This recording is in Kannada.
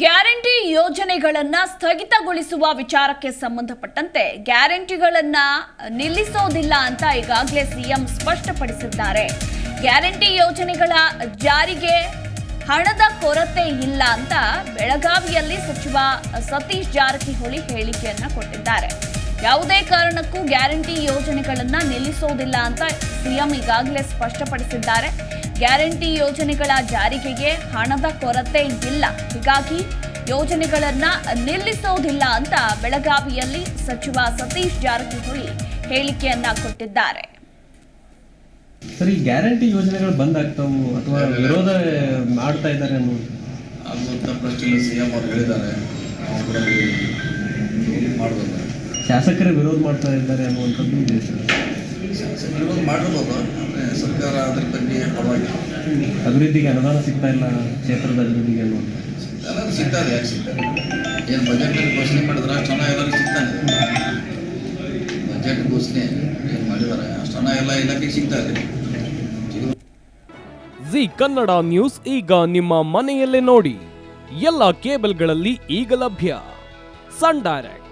ಗ್ಯಾರಂಟಿ ಯೋಜನೆಗಳನ್ನ ಸ್ಥಗಿತಗೊಳಿಸುವ ವಿಚಾರಕ್ಕೆ ಸಂಬಂಧಪಟ್ಟಂತೆ ಗ್ಯಾರಂಟಿಗಳನ್ನ ನಿಲ್ಲಿಸೋದಿಲ್ಲ ಅಂತ ಈಗಾಗಲೇ ಸಿಎಂ ಸ್ಪಷ್ಟಪಡಿಸಿದ್ದಾರೆ. ಗ್ಯಾರಂಟಿ ಯೋಜನೆಗಳ ಜಾರಿಗೆ ಹಣದ ಕೊರತೆ ಇಲ್ಲ ಅಂತ ಬೆಳಗಾವಿಯಲ್ಲಿ ಸಚಿವ ಸತೀಶ್ ಜಾರಕಿಹೊಳಿ ಹೇಳಿಕೆಯನ್ನ ಕೊಟ್ಟಿದ್ದಾರೆ. ಯಾವುದೇ ಕಾರಣಕ್ಕೂ ಗ್ಯಾರಂಟಿ ಯೋಜನೆಗಳನ್ನ ನಿಲ್ಲಿಸೋದಿಲ್ಲ ಅಂತ ಸಿಎಂ ಈಗಾಗಲೇ ಸ್ಪಷ್ಟಪಡಿಸಿದ್ದಾರೆ. ಗ್ಯಾರಂಟಿ ಯೋಜನೆಗಳ ಜಾರಿಗೆಗೆ ಹಣದ ಕೊರತೆ ಇಲ್ಲ. ಹೀಗಾಗಿ ಯೋಜನೆಗಳನ್ನ ನಿಲ್ಲಿಸೋದಿಲ್ಲ ಅಂತ ಬೆಳಗಾವಿಯಲ್ಲಿ ಸಚಿವ ಸತೀಶ್ ಜಾರಕಿಹೊಳಿ ಹೇಳಿಕೆಯನ್ನ ಕೊಟ್ಟಿದ್ದಾರೆ. ಸರ್ ಈ ಗ್ಯಾರಂಟಿ ಯೋಜನೆಗಳು ಬಂದ್ ಆಗ್ತಾವು ಅಥವಾ ವಿರೋಧ ಮಾಡ್ತಾ ಇದ್ದಾರೆ ಅನ್ನೋದು? ಪ್ರಶ್ನೆ ಸಿ ಎಂ ಅವ್ರು ಹೇಳಿದ್ದಾರೆ. ಮಾಡಬೇಕು. ಶಾಸಕರೇ ವಿರೋಧ ಮಾಡ್ತಾ ಇದ್ದಾರೆ ಅನ್ನುವಂಥದ್ದು ಇದೆ ಸರ್. ವಿರೋಧ ಮಾಡಿರ್ಬೋದು ಅಂದರೆ ಸರ್ಕಾರ ಅದ್ರ ಬಗ್ಗೆ ಪರವಾಗಿಲ್ಲ. ಅಭಿವೃದ್ಧಿಗೆ ಅನುದಾನ ಸಿಗ್ತಾ ಇಲ್ಲ ಕ್ಷೇತ್ರದ ಅಭಿವೃದ್ಧಿಗೆ ಅನ್ನೋದು ಎಲ್ಲರೂ ಸಿಗ್ತದೆ ಯಾಕೆ ಸಿಗ್ತದೆ ಏನು ಬಜೆಟಲ್ಲಿ ಘೋಷಣೆ ಮಾಡಿದ್ರೆ? ಅಷ್ಟು ಹಣ ಎಲ್ಲರಿಗೂ ಸಿಗ್ತಾನೆ ಬಜೆಟ್ ಘೋಷಣೆ ಏನು ಮಾಡಿದ್ದಾರೆ ಅಷ್ಟು ಹಣ ಎಲ್ಲ ಇಲಾಖೆಗೆ ಸಿಗ್ತಾ ಇದೆ ಜಿ ಕನ್ನಡ ನ್ಯೂಸ್ ಈಗ ನಿಮ್ಮ ಮನೆಯಲ್ಲೇ ನೋಡಿ. ಎಲ್ಲ ಕೇಬಲ್ಗಳಲ್ಲಿ ಈಗ ಲಭ್ಯ. Sun Direct.